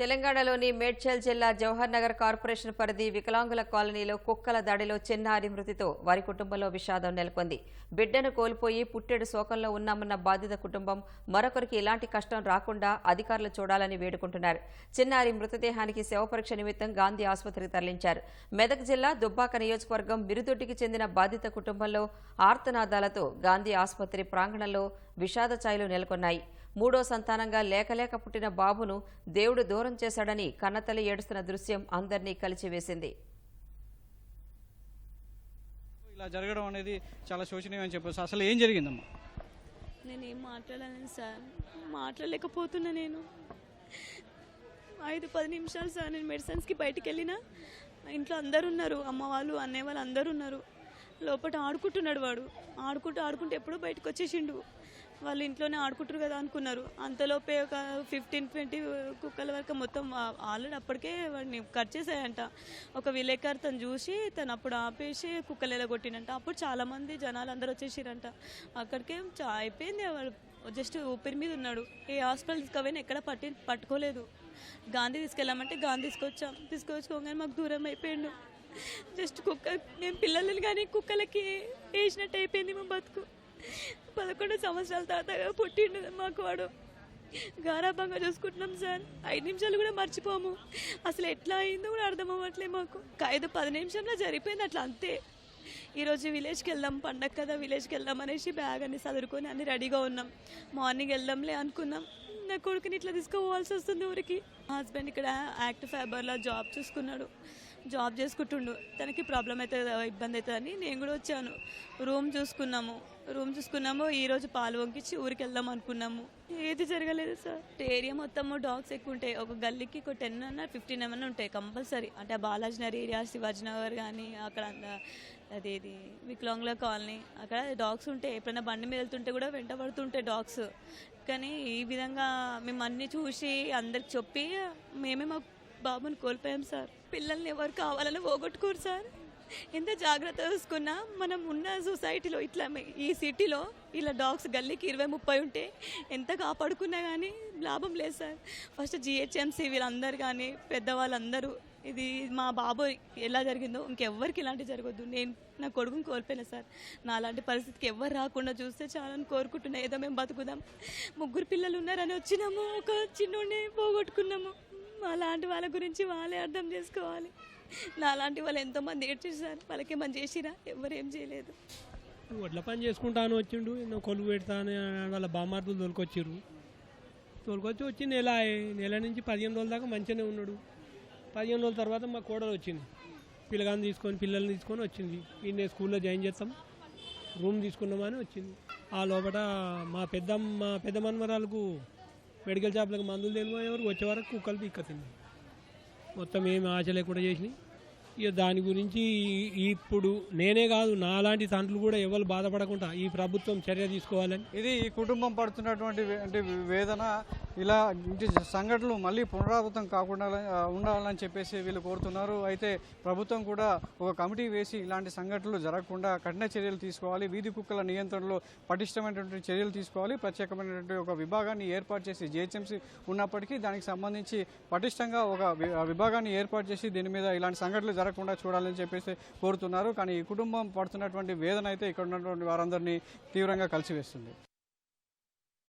తెలంగాణలోని మేడ్చల్ జిల్లా జవహర్ నగర్ కార్పొరేషన్ పరిధి వికలాంగుల కాలనీలో కుక్కల దాడిలో చిన్నారి మృతితో వారి కుటుంబంలో విషాదం నెలకొంది. బిడ్డను కోల్పోయి పుట్టెడు శోకంలో ఉన్నామన్న బాధిత కుటుంబం మరొకరికి ఇలాంటి కష్టం రాకుండా అధికారులు చూడాలని వేడుకుంటున్నారు. చిన్నారి మృతదేహానికి శవపరీక్ష నిమిత్తం గాంధీ ఆసుపత్రికి తరలించారు. మెదక్ జిల్లా దుబ్బాక నియోజకవర్గం మిరుదొడ్డికి చెందిన బాధిత కుటుంబంలో ఆర్తనాదాలతో గాంధీ ఆసుపత్రి ప్రాంగణంలో విషాద ఛాయలు నెలకొన్నాయి. మూడో సంతానంగా లేకలేక పుట్టిన బాబును దేవుడు దూరం చేశాడని కన్నతల్లి ఏడుస్తున్న దృశ్యం అందరినీ కలిచివేసింది. ఇలా జరగడం అనేది చాలా శోచనీయం అని చెప్పొచ్చు. అసలు ఏం జరిగిందమ్మా? నేనేం మాట్లాడలేను సార్. మాట్లాడలేకపోతున్నా నేను. ఐదు పది నిమిషాలు సార్ నేను మెడిసిన్స్కి బయటికి వెళ్ళిన ఇంట్లో అందరు ఉన్నారు అమ్మ వాళ్ళు అన్నయ్య వాళ్ళు అందరు ఉన్నారు లోపల ఆడుకుంటున్నాడు వాడు. ఆడుకుంటూ ఆడుకుంటూ ఎప్పుడో బయటకు వచ్చేసిండు. వాళ్ళు ఇంట్లోనే ఆడుకుంటారు కదా అనుకున్నారు. అంతలోపే ఒక ఫిఫ్టీన్ ట్వంటీ కుక్కల వరకు మొత్తం ఆల్రెడీ అప్పటికే వాడిని కట్ చేసాయంట ఒక విలేకర్ తను చూసి తను అప్పుడు ఆపేసి కుక్కలు ఎలా కొట్టినంట అప్పుడు చాలామంది జనాలు అందరూ వచ్చేసిరంట. అక్కడికే చా- అయిపోయింది వాడు. జస్ట్ ఊపిరి మీద ఉన్నాడు. ఏ హాస్పిటల్ తీసుకుపోయినా ఎక్కడ పట్టి పట్టుకోలేదు. గాంధీ తీసుకెళ్ళామంటే గాంధీ తీసుకొచ్చాం. తీసుకొచ్చుకోగానే మాకు దూరం అయిపోయాడు. జస్ట్ కుక్క నేను పిల్లలను కానీ కుక్కలకి వేసినట్టు అయిపోయింది మా బతుకు. పదకొండు సంవత్సరాల తర్వాత పుట్టిండు మాకు వాడు. గారాభంగా చూసుకుంటున్నాం సార్. ఐదు నిమిషాలు కూడా మర్చిపోము. అసలు ఎట్లా అయిందో కూడా అర్థం అవ్వట్లేదు మాకు. ఐదు పది నిమిషంలో జరిగిపోయింది అట్లా అంతే. ఈరోజు విలేజ్కి వెళ్దాం పండగ కదా విలేజ్కి వెళ్దాం అనేసి బ్యాగ్ అన్ని చదువుకొని అన్ని రెడీగా ఉన్నాం. మార్నింగ్ వెళ్దాంలే అనుకున్నాం. నా కొడుకుని ఇట్లా తీసుకుపోవాల్సి వస్తుంది ఊరికి. హస్బెండ్ ఇక్కడ యాక్ట్ ఫైబర్లో జాబ్ చూసుకున్నాడు. జాబ్ చేసుకుంటుండు. తనకి ప్రాబ్లం అవుతుంది ఇబ్బంది అవుతుందని నేను కూడా వచ్చాను. రూమ్ చూసుకున్నాము. రూమ్ చూసుకున్నాము ఈ రోజు పాలు వంకించి ఊరికి వెళ్దాం అనుకున్నాము. ఏది జరగలేదు సార్. ఏరియా మొత్తము డాగ్స్ ఎక్కువ ఉంటాయి. ఒక గల్లీకి ఒక టెన్ అన్న ఫిఫ్టీన్ ఏమన్నా ఉంటాయి కంపల్సరీ. అంటే బాలాజీ నగర్ ఏరియా శివాజీ నగర్ కానీ అక్కడ అదేది విక్లాంగ్ల కాలనీ అక్కడ డాగ్స్ ఉంటాయి. ఎప్పుడైనా బండి మీద వెళ్తుంటే కూడా వెంట పడుతుంటాయి డాగ్స్. కానీ ఈ విధంగా మేము అన్ని చూసి అందరికి చెప్పి మేమే మా బాబుని కోల్పోయాం సార్. పిల్లల్ని ఎవరు కావాలని పోగొట్టుకోరు సార్. ఎంత జాగ్రత్త చూసుకున్నా మనం ఉన్న సొసైటీలో ఇట్లా ఈ సిటీలో ఇలా డాగ్స్ గల్లీకి ఇరవై ముప్పై ఉంటే ఎంత కాపాడుకున్నా కానీ లాభం లేదు సార్. ఫస్ట్ జిహెచ్ఎంసీ వీళ్ళందరూ కానీ పెద్దవాళ్ళందరూ ఇది మా బాబు ఎలా జరిగిందో ఇంకెవ్వరికి ఇలాంటి జరగద్దు. నేను నా కొడుకుని కోల్పోయినా సార్. నా అలాంటి పరిస్థితికి ఎవ్వరు రాకుండా చూస్తే చాలా అని కోరుకుంటున్నా. ఏదో మేము బతుకుదాం. ముగ్గురు పిల్లలు ఉన్నారని వచ్చినాము. ఒక చిన్నోడిని పోగొట్టుకున్నాము. అలాంటి వాళ్ళ గురించి వాళ్ళే అర్థం చేసుకోవాలి. నా లాంటి వాళ్ళు ఎంతోమంది ఏడ్చేసారు వాళ్ళకి ఏమని చేసిరా? ఎవరేం ఏం చేయలేదు. వడ్ల పని చేసుకుంటాను వచ్చిండు. ఎన్నో కొలువు పెడతాను వాళ్ళ బామ్మార్దులు తోలుకొచ్చిర్రు. తోలుకొచ్చి వచ్చి నెల నెల నుంచి పదిహేను రోజుల దాకా మంచిగానే ఉన్నాడు. పదిహేను రోజుల తర్వాత మా కోడలు వచ్చింది. పిల్లగాని తీసుకొని పిల్లల్ని తీసుకొని వచ్చింది. ఈయన స్కూల్లో జాయిన్ చేస్తాం. రూమ్ తీసుకున్నామని వచ్చింది. ఆ లోపల మా పెద్ద మా పెద్ద మన్మరాలకు మెడికల్ షాప్లకు మందులు తెలియదు వచ్చే వరకు కుక్కలు పీక్కతింది మొత్తం ఏమి ఆశ లేకుండా చేసినాయి. ఇక దాని గురించి ఇప్పుడు నేనే కాదు నాలాంటి తండ్రులు కూడా ఎవరు బాధపడకుండా ఈ ప్రభుత్వం చర్య తీసుకోవాలని. ఇది ఈ కుటుంబం పడుతున్నటువంటి అంటే వేదన ఇలా ఇంటి సంఘటనలు మళ్ళీ పునరావృతం కాకుండా ఉండాలని చెప్పేసి వీళ్ళు కోరుతున్నారు. అయితే ప్రభుత్వం కూడా ఒక కమిటీ వేసి ఇలాంటి సంఘటనలు జరగకుండా కఠిన చర్యలు తీసుకోవాలి. వీధి కుక్కల నియంత్రణలో పటిష్టమైనటువంటి చర్యలు తీసుకోవాలి. ప్రత్యేకమైనటువంటి ఒక విభాగాన్ని ఏర్పాటు చేసి జిహెచ్ఎంసీ ఉన్నప్పటికీ దానికి సంబంధించి పటిష్టంగా ఒక విభాగాన్ని ఏర్పాటు చేసి దీని మీద ఇలాంటి సంఘటనలు జరగకుండా చూడాలని చెప్పేసి కోరుతున్నారు. కానీ ఈ కుటుంబం పడుతున్నటువంటి వేదన అయితే ఇక్కడ ఉన్నటువంటి వారందరినీ తీవ్రంగా కలిసివేస్తుంది.